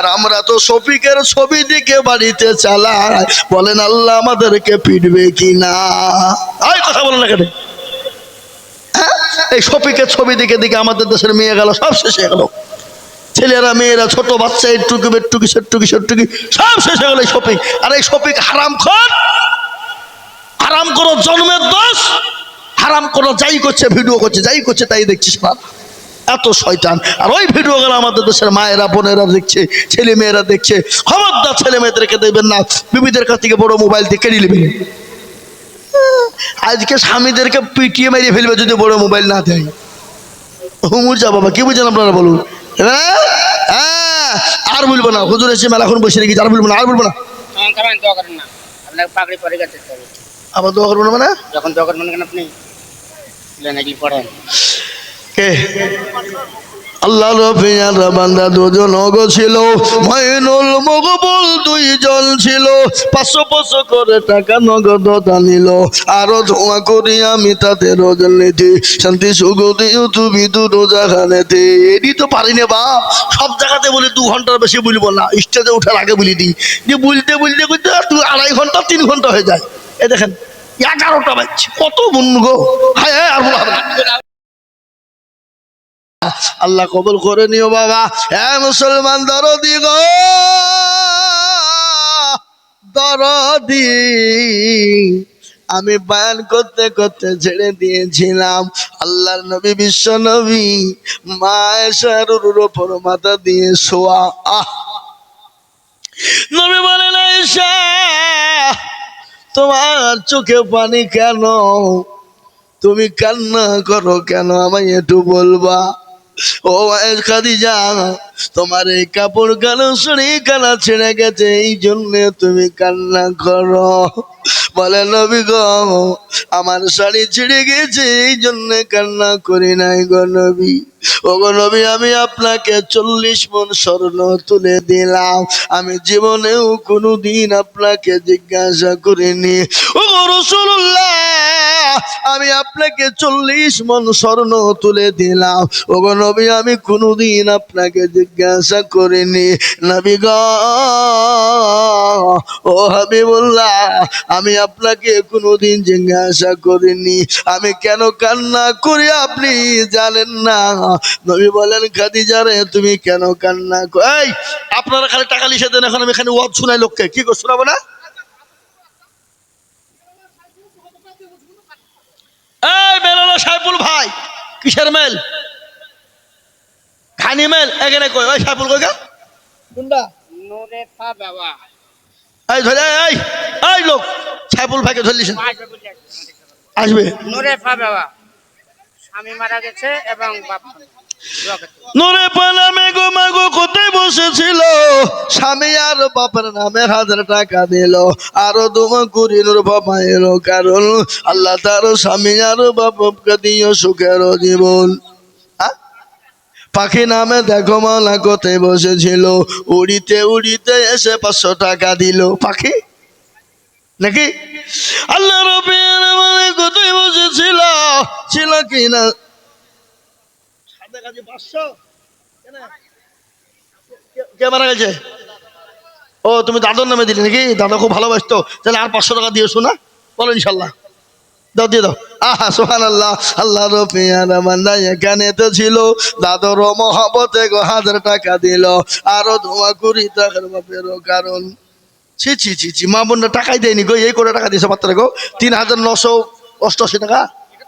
আর আমরা তো শফিকের ছবি দিকে বাড়িতে চালাই। বলেন, আল্লাহ আমাদেরকে পিটবে কি না কথা বলেন না কেন? হ্যাঁ? এই শফিকের ছবি দিকে দিকে আমাদের দেশের মেয়ে গেল, সব শেষ হয়ে গেল। ছেলেরা, মেয়েরা, ছোট বাচ্চা একটুকি বেটুকি, সেটুকি সেটুকি, সব শেষ হয়ে গেল এই শফিক। আর এই শফিক হারাম খর, হারাম করো জন্মের দোষ, হারাম করো যাই করছে, ভিডিও করছে, যাই করছে, তাই দেখছিস না এত শয়তান। আর ওই ভিডিও গুলো আমাদের দেশের মায়েরা বোনেরা দেখছে ছেলে মেয়েরা দেখছে। খবরদার ছেলে মেয়েদেরকে দেবেন না। বিবিদের কাছ থেকে বড় মোবাইল দিয়ে কেড়ে নেবেন। আজকে স্বামীদেরকে পিটিয়ে মেরিয়ে ফেলবে যদি বড় মোবাইল না দেয়। হুমুর যা বাবা কি বুঝেন আপনারা বলুন? হ্যাঁ? হ্যাঁ, আর বলব না। হুজুর এসে মেলাখন বসে রেখেছি আর বলব না আর বলব না। আবার দোয়া করব না মানে? যখন দোয়া করবেন আপনি? পড়েন। কে? আল্লাহ রফিয়ার বান্দা দুজন গো ছিল। মাইনুল মকবুল দুইজন ছিল। পাঁচশো পাঁচশো করে টাকা নগদ নিল। আরও ধোঁয়া করি আমি তাতে রোজন নীতি। শান্তি, সুগতি তুমি দুটো জায়গানেতে এডি তো পারি না বা। সব জায়গাতে বলি দু ঘণ্টার বেশি বলব না। স্টেজে উঠার আগে বলি দিই যে বলতে বলতে বলতে তুই আড়াই ঘণ্টা, তিন ঘণ্টা হয়ে যায়। এ দেখেন, এগারোটা বাজছে। কত বন্ধু গো। হ্যাঁ আর আল্লাহ কবুল করে নিও বাবা। হ্যাঁ মুসলমান, দরদি গো। দরদি। আমি বায়ান করতে করতে ছেড়ে দিয়েছিলাম। আল্লাহর নবী, বিশ্ব নবী মায়ের ওপর মাথা দিয়ে শোয়া। আহ। নবী বলেন তোমার চোখে পানি কেন? তুমি কান্না করো কেন? আমায় একটু বলবা। ও খাদিজা তোমার এই কাপড় কালো শরী কালা ছেড়ে গেছে, এই জন্য তুমি কান্না করো। বলে, নবী গো, আমার শাড়ি ছিঁড়ে গেছে, এই জন্য কান্না করি নাই গো নবী। ও গো নবী, আমি আপনাকে চল্লিশ মন স্বর্ণ তুলে দিলাম। আমি জীবনেও কোনো দিন আপনাকে জিজ্ঞাসা করিনি। ও রসুল্লাহ আমি আপনাকে চল্লিশ মন স্বর্ণ তুলে দিলাম। ও গো নবী, আমি কোনোদিন আপনাকে জিজ্ঞাসা করিনি, নবী গ, ও হাবিবুল্লাহ, আমি আপনাকে কোনোদিন জিজ্ঞাসা করিনি। আমি কেন কান্না করি আপনি জানেন না? নবী বলেন খাদিজারে তুমি কেন কান্না এই, আপনারা খালি টাকা লিখে দেন, এখন আমি এখানে ওয়াজ শোনাই লোককে। কি করে শোনাবো না? এই মেলানো সাইফুল ভাই, কিসের মেল? খানি মেল এখানে কই? ওই সাইফুল কই গা? নূরে পা বাবা। এই ধরে এই এই লোক সাইফুল ভাইকে ধরলিস আসবে নূরে পা বাবা। স্বামী মারা গেছে এবং বাপ। নূরে মেঘো মাগো কোথায় বসেছিল? স্বামী আর বাপের নামে হাজার টাকা দিল। আরও তোমার কুড়ি নূর বাবা এলো কারণ আল্লাহ তার স্বামী আর বাপকে দিও সুখের জীবন? পাখি নামে দেখো মালা কোথায় বসেছিল। উড়িতে উড়িতে এসে পাঁচশো টাকা দিল। পাখি? নাকি? আল্লাহ রবির মানে কোথায় বসেছিল? ছিল কি না? কে- মারা গেছে? ও তুমি দাদুর নামে দিলে নাকি? দাদা খুব ভালোবাসতো। তাহলে আর পাঁচশো টাকা দিয়েছ না? বলো ইনশাল্লাহ। দাও, দিয়ে দাও। আহা আল্লাহ আল্লাহ তো ছিল। হাজার টাকা দিল। আরও ধোঁয়া কারণ। ছি ছি মা টাকাই দেয়নি গো। এই করে টাকা দিয়েছে মাত্র গো। তিন হাজার নশো অষ্টআশি টাকা।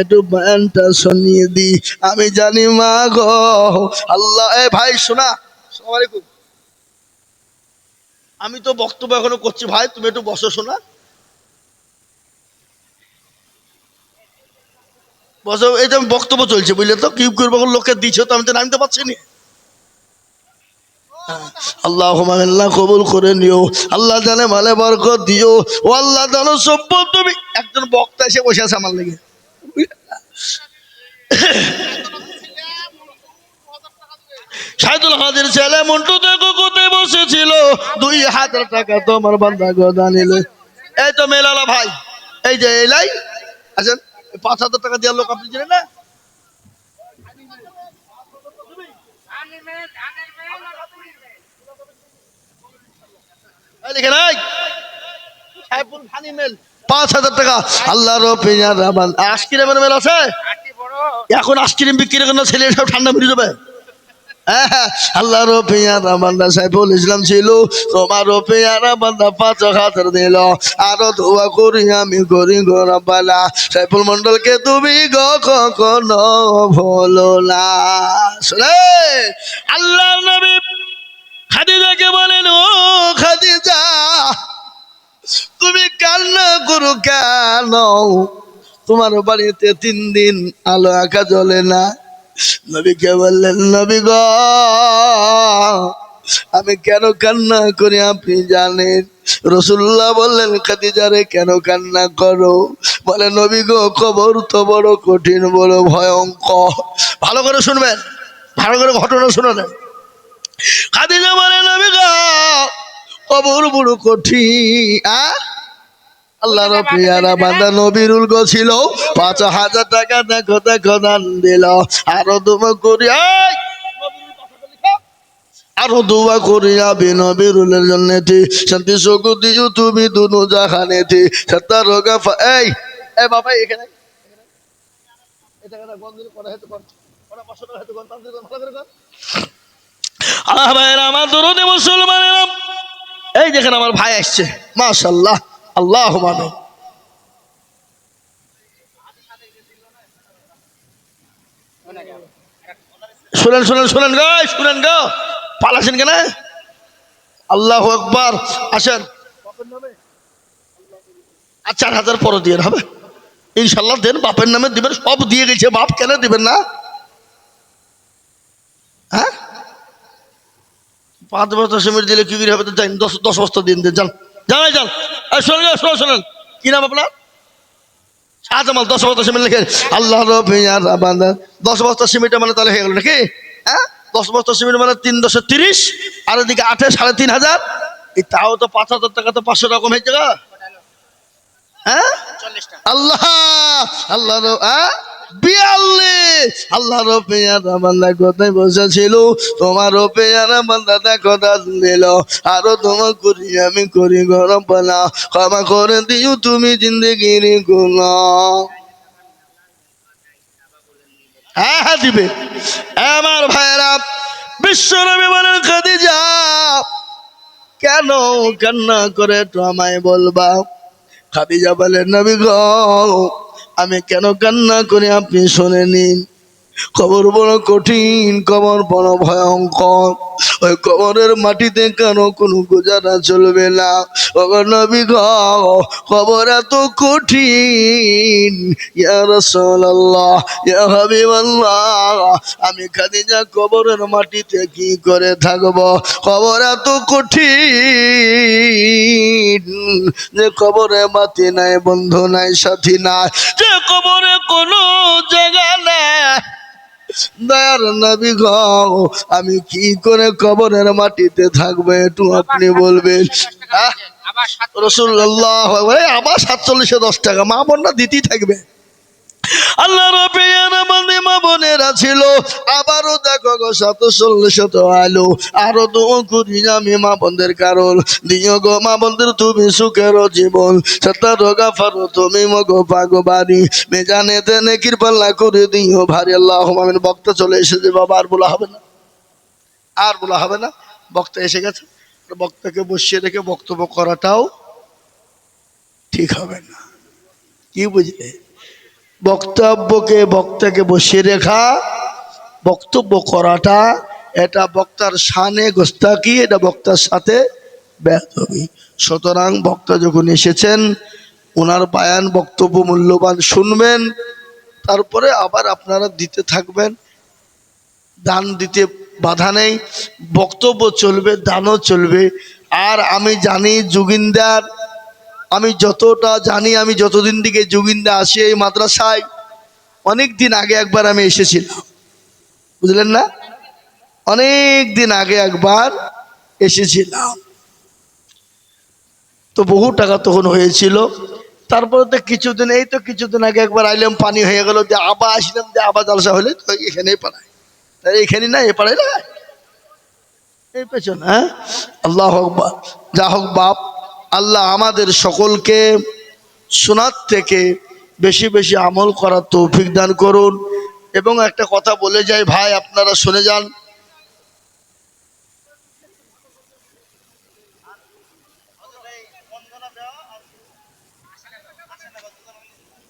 একটু ব্যানটা শুনিয়ে দি। আমি জানি মা গো। আল্লাহ, এ ভাই, শোনা। আলাইকুম। আমি তো বক্তব্য এখনও করছি ভাই, তুমি একটু বসো, শোনা। বসো, এই যে বক্তব্য চলছে, বুঝলে তো? কি করব লোকে দিচ্ছ তো, আমি তো নামতে পারছি না। আল্লাহ কবুল করে নিও। আল্লাহ জানে মালে বরকত দিও। ও আল্লাহ জানো সম্পদ তুমি। একজন বক্তা এসে বসে আছে আমার লেগে। সাইদুল পাঁচ হাজার টাকা দেওয়ার লোক আপনি জানেন না? এই দেখেন এই ফানি মেল। পাঁচ হাজার টাকা। আল্লাহ রহমান আইসক্রিমের মেল আছে? এখন আইসক্রিম বিক্রি করে ছেলে সব ঠান্ডা মেরে যাবে আল্লাহ রফিয়ার বান্দা সাইফুল ইসলাম ছিল। তোমার রফিয়ার বান্দা পাঁচ হাজার দিল। আরও দোয়া করি আমি করি গোরাবালা সাইফুল মন্ডলকে তুমি গো কখনো ভোলো না। শুনে? আল্লাহ নবী খাদিজাকে বলেন ও খাদিজা তুমি কান্না করো কেন? তোমার বাড়িতে তিন দিন আলো আঁকা জ্বলে না? নবীকে বললেন, নবী গ, আমি কেন কান্না করি আপনি জানেন? রসুল্লাহ বললেন খাদিজারে কেন কান্না করো? বলে, নবী গো খবর তো বড় কঠিন, বড় ভয়ঙ্কর। ভালো করে শুনবেন, ভালো করে ঘটনা শুনে নেন। খাদিজা বলে, নবী গো কবর বড় কঠিন আ? আল্লাহ রফিয়ারা বান্দা নবীরুল গো ছিল। পাঁচ হাজার টাকা দেখো দেখো দান দিল। আরও দুমা করি আরও দোয়া করি আবি নবীরুলের জন্য শান্তি সুখ দিও তুমি দুনু জাহানে সত্তা রোগা এই! এই বাবা এখানে। করে করা হেতু কর। করা হেতু কর, তাড়াতাড়ি ভালো করে কর। আল্লাহ ভাইয়েরা আমার দরদে মুসলমানেরা এই দেখেন আমার ভাই আসছে। মাশাল্লাহ আল্লাহ মানে শুনেন শুনেন শুনেন গো শুনেন গো। পালাছেন কেন? আল্লাহ একবার আসেন। আর চার হাজার পরে দিয়ে হবে। ইনশাল্লাহ দেন, বাপের নামে দিবেন, সব দিয়ে গেছে, বাপ কেন দিবেন না? হ্যাঁ? পাঁচ বস্তা সিমেন্ট দিলে কি করে হবে তো যান দশ দশ বস্তা দিন দেন যান। জানাই যান। শোনেন শোনেন শোনেন। কি নাম আপনার? শাহজামাল দশ বস্তা সিমেন্ট লিখে আল্লাহ দশ বস্তা সিমেন্ট মানে তাহলে হয়ে গেল নাকি? হ্যাঁ? দশ বস্তা সিমেন্ট মানে তিন দশে তিরিশ আর এদিকে আটে সাড়ে তিন হাজার। এই তাও তো পাঁচ হাজার টাকা তো পাঁচশো রকম হয়েছে হ্যাঁ? আল্লাহ! আল্লাহ বিয়াল্লিশ। আল্লাহ রোপেয়ারা বান্দা কোথায় বসেছিল? তোমার রোপেয়ারা বান্দা দেখো দাস দিল আরও তোমার করি, আমি করি গরম পালা ক্ষমা করে দিও তুমি জিন্দগির গুণ। হ্যাঁ হ্যাঁ দিবে। আমার ভাইয়েরা, বিশ্বনবী বলেন, খাদিজা, কেন কান্না করে তো আমায় বলবা? খাদিজা বলেন, নবী গো আমি কেন কান্না করে আপনি শোনেনি নিন কবর বড় কঠিন, কবর বড় ভয়ঙ্কর। ওই কবরের মাটিতে কেন কোনো গুজারা চলবে না? ওগো নবী গো, কবর এত কঠিন। আমি খাদিজা কবরের মাটিতে কি করে থাকব? কবর এত কঠিন। যে কবরে মাটি নাই, বন্ধু নাই, সাথী নাই, যে কবরে কোনো জায়গা নাই। দয়ার নবী গ আমি কি করে কবরের মাটিতে থাকবে একটু আপনি বলবেন? রসুল্লাহ আবার সাতচল্লিশে দশ টাকা মা বোনরা দিতেই থাকবে। আল্লাহ বোনেরা ছিল। আবারও দেখো গো শত ষোলো শত আলো, আরও তো করি আমি মা বোনদের কারণ। দিও গো মা বোনদের, তুমি সুখের জীবন। সত্তা রোগা ফারো, তুমি মগো পাগো বাড়ি মেজানে দেনে কৃপাল্লা করে দিও ভারি আল্লাহ। আমিন বক্তা চলে এসেছে বাবা, আর বলা হবে না। আর বলা হবে না। বক্তা এসে গেছে। বক্তাকে বসিয়ে রেখে বক্তব্য করাটাও ঠিক হবে না। কি বুঝলে? বক্তব্যকে বক্তাকে বসিয়ে রেখা, বক্তব্য করাটা, এটা বক্তার সানে গোস্তাকি এটা বক্তার সাথে ব্যাত হবে সুতরাং বক্তা যখন এসেছেন ওনার বায়ান বক্তব্য মূল্যবান শুনবেন, তারপরে আবার আপনারা দিতে থাকবেন। দান দিতে বাধা নেই, বক্তব্য চলবে, দানও চলবে। আর আমি জানি যোগিন্দার আমি যতটা জানি, আমি যতদিন থেকে যোগিন্দা আসি এই মাদ্রাসায়, অনেক দিন আগে একবার আমি এসেছিলাম। বুঝলেন না? অনেক দিন আগে একবার এসেছিলাম। তো বহু টাকা তখন হয়েছিল। তারপরে তো কিছুদিন, এই তো কিছুদিন আগে একবার আইলাম, পানি হয়ে গেল যে আবার আসলাম যে আবার জালসা হলে তো এখানেই পাড়ায়। তাই এখানে না, এ পাড়ায় না? এই পেছন হ্যাঁ? আল্লাহ হোক বা যা হোক বাপ আল্লাহ আমাদের সকলকে শোনার থেকে বেশি বেশি আমল করার তৌফিক দান করুন। এবং একটা কথা বলে যাই, ভাই, আপনারা শুনে যান।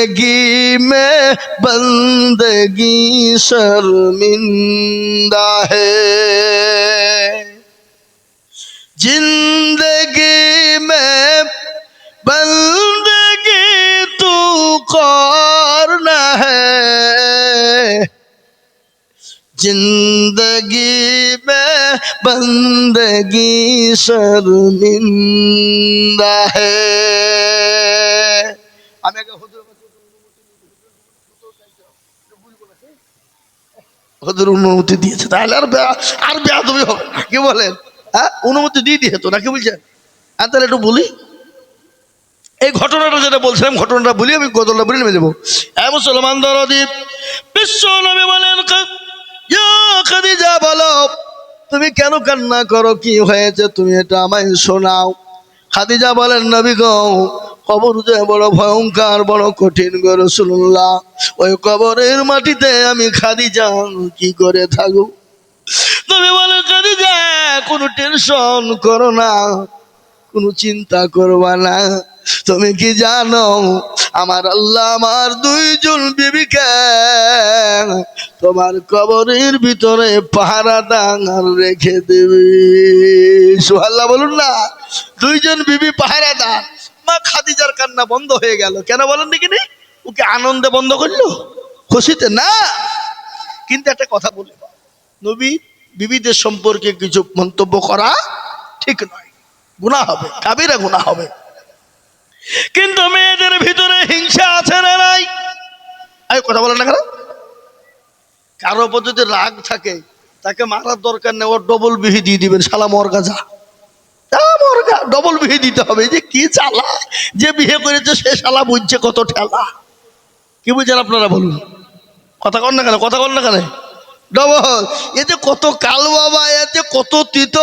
ज़िंदगी में बंदगी शर्मिंदा है। ज़िंदगी में बंदगी तू करना है। ज़िंदगी में बंदगी शर्मिंदा है। আমি হুজুর অনুমতি দিয়েছে, তাহলে আর আর বেয়া তুমি হবে না। কি বলেন? হ্যাঁ? অনুমতি দিয়ে দিয়ে তো, নাকি বলছেন? আর তাহলে একটু বলি। এই ঘটনাটা যেটা বলছিলাম, ঘটনাটা বলি, আমি গজলটা বলে নেমে দেবো এ মুসলমান দরদীপ বিশ্ব নবী বলেন খাদিজা, বলো, তুমি কেন কান্না করো? কি হয়েছে? তুমি এটা আমায় শোনাও। খাদিজা বলেন, নবী গো কবর যে বড় ভয়ঙ্কর, বড় কঠিন গো রসুল্লাহ ওই কবরের মাটিতে আমি খাদিজা কি করে থাকব? তুমি বলো, খাদিজা, কোনো টেনশন করো না, কোনো চিন্তা করবা না। তুমি কি জানো, আমার আল্লাহ আমার দুইজন বিবিকে তোমার কবরের ভিতরে পাহারা ডাঙার রেখে দেবে। সুহাল্লাহ বলুন না, দুইজন বিবি পাহারা দান। মা খাদিজার কান্না বন্ধ হয়ে গেল। কেন বলেন নাকি নি ওকে আনন্দে বন্ধ করল? খুশিতে? না। কিন্তু একটা কথা বলি নবী বিবিদের সম্পর্কে কিছু মন্তব্য করা ঠিক নয়। গুণা হবে। কাবিরা গুণা হবে। কিন্তু মেয়েদের ভিতরে হিংসা আছে না নাই? এই কথা বলেন না কেন? কারও উপর যদি রাগ থাকে, তাকে মারার দরকার নেই। ওর ডবল বিহি দিয়ে দিবেন শালা মরগা যা মরগা ডবল বিহি দিতে হবে। যে কি চালা? যে বিয়ে করেছে, সে শালা বুঝছে কত ঠেলা। কি বুঝছেন আপনারা বলুন? কথা কন না কেন? কথা কন না কেন? ডবল এতে কত কালো বাবা এতে কত তিত।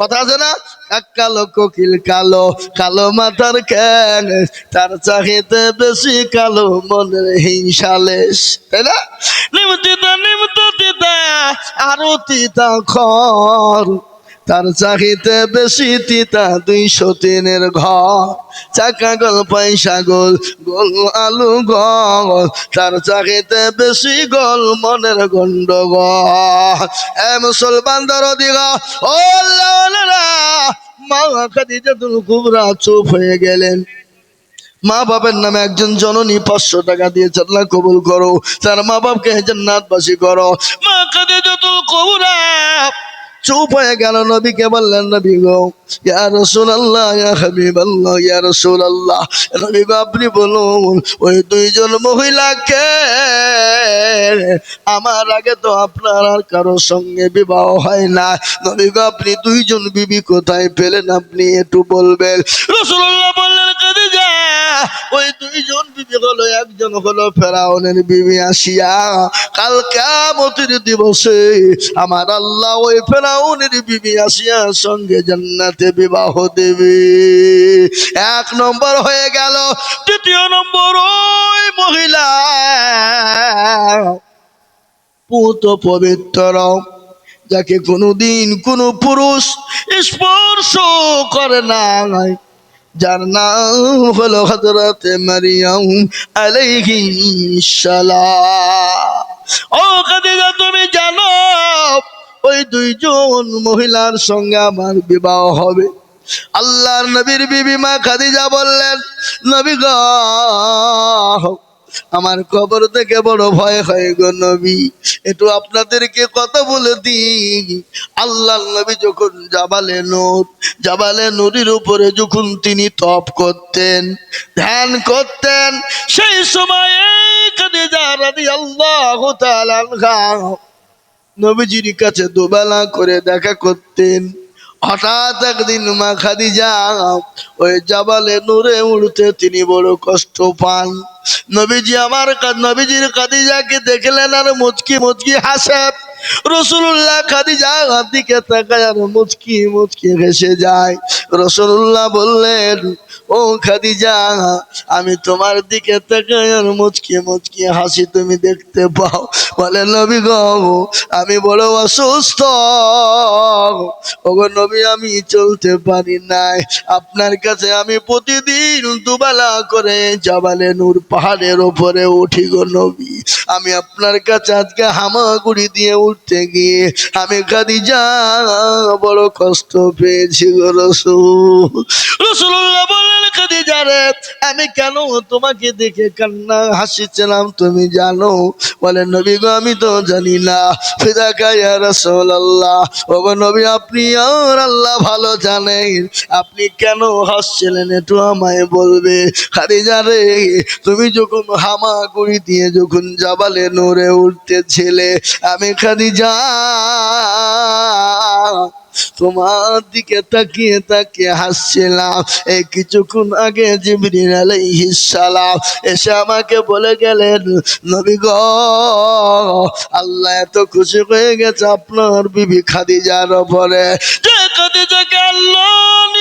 কথা আছে না? এক কালো কোকিল কালো কালো মাথার ক্যান তার চাহিতে বেশি কালো মনের হিংসালেশ তাই না? নিমতিতা নিমত তিতা আরও তিতা খর। তার চাহিতে বেশি তিতা দুইশো তিনের ঘর। চাকা গোল পয়সা গোল গোল আলু গল। তার চাহিতে বেশি গোল মনের গন্ডগোল। এ মুসলমান দরদিগ ও আল্লাহওয়ালারা, মা খাদিজাতুল কুবরা চুপ হয়ে গেলেন। মা বাবার নামে একজন জননী পাঁচশো টাকা দিয়ে চাল্লা কবুল করো। তার মা বাপকে জান্নাতবাসী করো। মা খাদিজাতুল কুবরা চুপ হয়ে গেল নবীকে বললেন, নবী গো, ইয়া রাসূলুল্লাহ, ইয়া হাবিবাল্লাহ, ইয়া রাসূলুল্লাহ নবী গো, আপনি বলুন, ওই দুইজন মহিলাকে আমার আগে তো আপনার আর কারোর সঙ্গে বিবাহ হয় না। নবী গো, আপনি দুইজন বিবি কোথায় পেলেন, আপনি একটু বলবেন? রাসূলুল্লাহ বললেন খাদিজা ওই দুইজন বিবি হলো, একজন হলো ফেরাউনের বিবি আসিয়া, কাল কেমতির দিবসে আমার আল্লাহ ওই ফেরাউনের বিবি আসিয়া সঙ্গে জান্নাতে বিবাহ দেবে। এক নম্বর হয়ে গেল তৃতীয় নম্বর ওই মহিলা। পুত পবিত্র, যাকে কোনোদিন কোনো পুরুষ স্পর্শ করে নাই, যার নাম হলো হজরতে মারিয়াম আলাইহি সালাম। ও খাদিজা, তুমি জানো ওই দুইজন মহিলার সঙ্গে আমার বিবাহ হবে। আল্লাহর নবীর বিবি মা খাদিজা বললেন, নবী গো, আমার কবর থেকে বড় ভয় হয় গো নবী। একটু আপনাদেরকে কথা বলে দিই। আল্লাহ নবী যখন জাবালে নূর, জাবালে নুরির উপরে যখন তিনি তপ করতেন, ধ্যান করতেন, সেই সময়ে খাদিজা রাদিয়াল্লাহু তাআলা নবীজির কাছে দুবেলা করে দেখা করতেন। হঠাৎ একদিন মা খাদিজা ওই জাবালে নূরে উঠতে তিনি বড় কষ্ট পান। নবীজি আমার নবীজির খাদিজাকে দেখলেন আর মুচকি মুচকি হাসেন রসুল্লাহ খাদিজা দিকে তাকায় মুচকি মুচকি হেসে যায়। রসুল্লাহ বললেন, ও খাদিজা, আমি তোমার দিকে আর মুচকি মুচকি হাসি তুমি দেখতে পাও। বলে, নবী গো, আমি বড় অসুস্থ। ওগো নবী, আমি চলতে পারি নাই। আপনার কাছে আমি প্রতিদিন দুবেলা করে জাবালে নূর পাহাড়ের ওপরে উঠি গো নবী। আমি আপনার কাছে আজকে হামাগুড়ি দিয়ে উঠতে গিয়ে আমি কাদি যা বড় কষ্ট পেয়েছি গো রসুল। রসুল্লাহ আমি কেন তোমাকে দেখে কান্না হাসিছিলাম, তুমি জানো? বলে, নবী গো, আমি তো জানি না। ফিদা কায়া রসুল আল্লাহ ও গো নবী, আপনি আর আল্লাহ ভালো জানেন। আপনি কেন হাসছিলেন একটু আমায় বলবে? খাদিজা রে, তুমি যখন হামাগুড়ি দিয়ে যখন জাবালে নড়ে উঠতেছিলে, আমি খাদিজা তোমার দিকে তাকিয়ে তাকিয়ে হাসছিলাম। এই কিছুক্ষণ আগে জিবরিন আলাইহিস সালাম এসে আমাকে বলে গেলেন, নবী গো, আল্লাহ এত খুশি হয়ে গেছে আপনার বিবি খাদিজার উপরে। যে আল্লাহ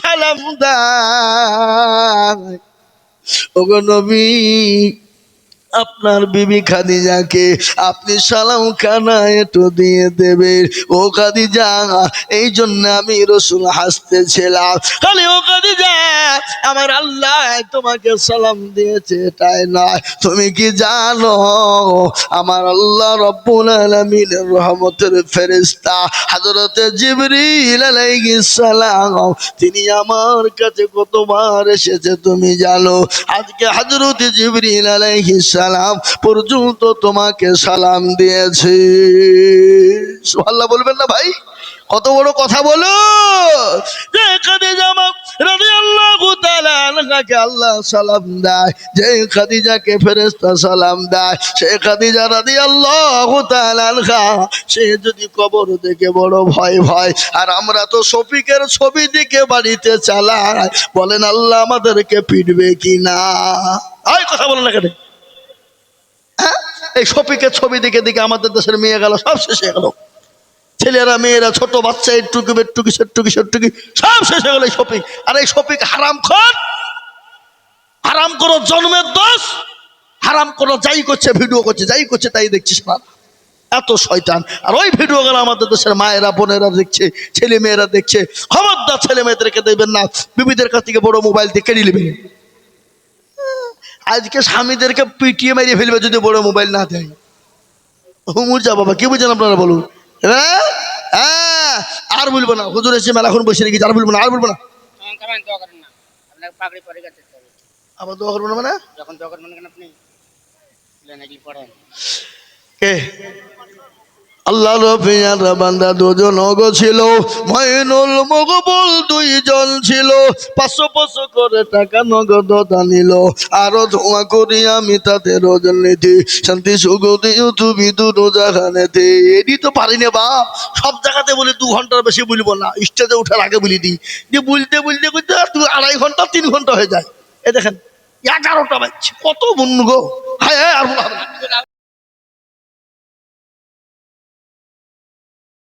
সালাম দেয়। ওগো নবী আপনার বিবি খাদিজাকে আপনি সালাম খানা একটু দিয়ে দেবেন। ও খাদিজা, এই জন্য আমি রসুল হাসতেছিলাম। খালি ও খাদিজা, আমার আল্লাহ তোমাকে সালাম দিয়েছে, তাই নয়। তুমি কি জানো, আমার আল্লাহ রব্বুল আলামিনের রহমতের ফেরেশতা হযরতে জিবরিল আলাইহিস সালাম, তিনি আমার কাছে কতবার এসেছে তুমি জানো? আজকে হযরত জিবরিল আলাইহিস সালাম পর্যন্ত তোমাকে সালাম দিয়েছি। সুবহানাল্লাহ বলবেন না ভাই? কত বড় কথা বলো। যে খাদিজা রাদিয়াল্লাহু তাআলা আনহাকে আল্লাহ সালাম দেয়, যে খাদিজাকে ফেরেশতা সালাম দেয়, সে খাদিজা রাদিয়াল্লাহু তাআলা আনহা, সে যদি কবর দেখে বড় ভয় ভয়, আর আমরা তো শফিকের ছবি দিকে বাড়িতে চালাই, বলেন আল্লাহ আমাদেরকে পিটবে কি না আয় কথা বলেন না কেন? হ্যাঁ? এই শফিকের ছবি দিকে দিকে আমাদের দেশের মেয়ে গেল, সব শেষ হয়ে গেল। ছেলেরা, মেয়েরা, ছোট বাচ্চা একটুকি বেটুকি, সেটুকি সেটুকি, সব শেষ হয়ে গেল এই শপিং আর এই শপিং হারাম খর, হারাম করো জন্মের দোষ, হারাম করো যাই করছে, ভিডিও করছে, যাই করছে, তাই দেখছিস না এত শয়তান। আর ওই ভিডিও গুলো আমাদের দেশের মায়েরা, বোনেরা দেখছে ছেলে মেয়েরা দেখছে। খবরদার ছেলে মেয়েদেরকে দেবেন না, বিবিদের কাছ থেকে বড় মোবাইল দিয়ে কেড়ে নেবেন আজকে স্বামীদেরকে পিটিয়ে মেরিয়ে ফেলবে যদি বড় মোবাইল না দেয়। হুমুর যা বাবা কি বুঝেন আপনারা বলুন? হ্যাঁ? হ্যাঁ? আর বলব না। হুজুর এসে মেলা এখন বসে রেখেছি আর বলব না আর বলব না। আবার দোয়া করব মানে? যখন দোয়া করবেন আপনি? কে? আল্লাহ রফিয়ার বান্দা দুজন গো ছিল। মইনুল মকবুল দুইজন ছিল। পাঁচশো পাঁচশো করে টাকা নগদ নিল। আরও ধোঁয়া করি আমি তাতে রজনীতি শান্তি, সুগতি তুমি দুটো জাগানেতে এডি তো পারি না বা সব জায়গাতে বলি দু ঘণ্টার বেশি বলব না। স্টেজে ওঠার আগে বলি দিই যে বলতে বলতে আর দু আড়াই ঘণ্টা, তিন ঘণ্টা হয়ে যায়। এ দেখেন, এগারোটা বাজছে। কত বন্য গো। হায় আর